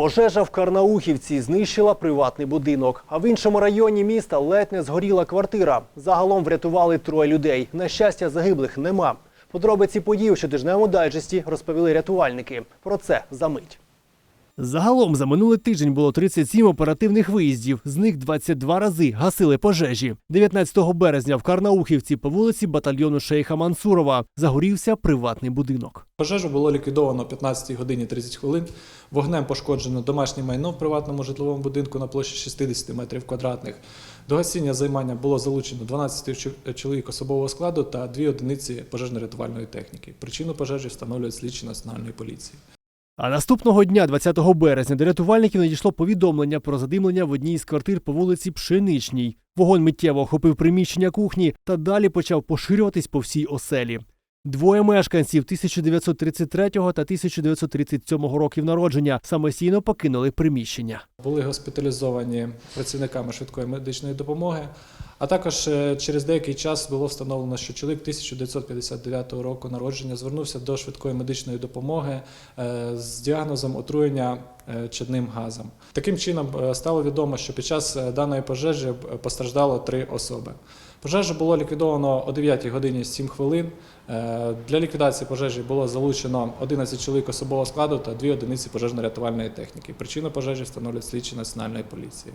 Пожежа в Карнаухівці знищила приватний будинок. А в іншому районі міста ледь не згоріла квартира. Загалом врятували троє людей. На щастя, загиблих нема. Подробиці подій у щотижневому дайджесті розповіли рятувальники. Про це за мить. Загалом за минулий тиждень було 37 оперативних виїздів. З них 22 рази гасили пожежі. 19 березня в Карнаухівці по вулиці батальйону Шейха Мансурова загорівся приватний будинок. Пожежу було ліквідовано о 15 годині 30 хвилин. Вогнем пошкоджено домашнє майно в приватному житловому будинку на площі 60 метрів квадратних. До гасіння займання було залучено 12 чо- чоловік особового складу та дві одиниці пожежно-рятувальної техніки. Причину пожежі встановлюють слідчі національної поліції. А наступного дня, 20 березня, до рятувальників надійшло повідомлення про задимлення в одній із квартир по вулиці Пшеничній. Вогонь миттєво охопив приміщення кухні та далі почав поширюватись по всій оселі. Двоє мешканців 1933 та 1937 років народження самостійно покинули приміщення. Були госпіталізовані працівниками швидкої медичної допомоги. А також е, через деякий час було встановлено, що чоловік 1959 року народження звернувся до швидкої медичної допомоги е, з діагнозом отруєння е, чадним газом. Таким чином стало відомо, що під час даної пожежі постраждало три особи. Пожежу було ліквідовано о 9 годині 7 хвилин. Для ліквідації пожежі було залучено 11 чоловік особового складу та дві одиниці пожежно-рятувальної техніки. Причину пожежі встановлюють слідчі національної поліції.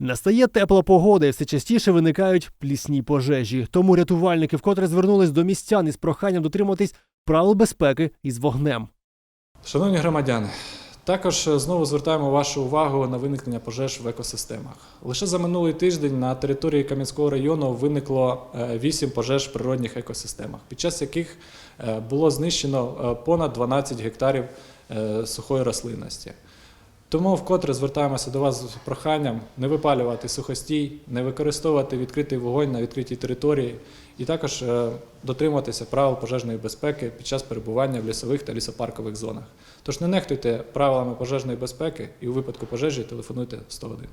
Настає тепла погода і все частіше виникають плісні пожежі. Тому рятувальники вкотре звернулись до містян із проханням дотримуватись правил безпеки із вогнем. Шановні громадяни, також е, знову звертаємо вашу увагу на виникнення пожеж в екосистемах. Лише за минулий тиждень на території Кам'янського району виникло 8 пожеж в природних екосистемах, під час яких е, було знищено е, понад 12 гектарів е, сухої рослинності. Тому вкотре звертаємося до вас з проханням не випалювати сухостій, не використовувати відкритий вогонь на відкритій території і також е, дотримуватися правил пожежної безпеки під час перебування в лісових та лісопаркових зонах. Тож не нехтуйте правилами пожежної безпеки і у випадку пожежі телефонуйте 101.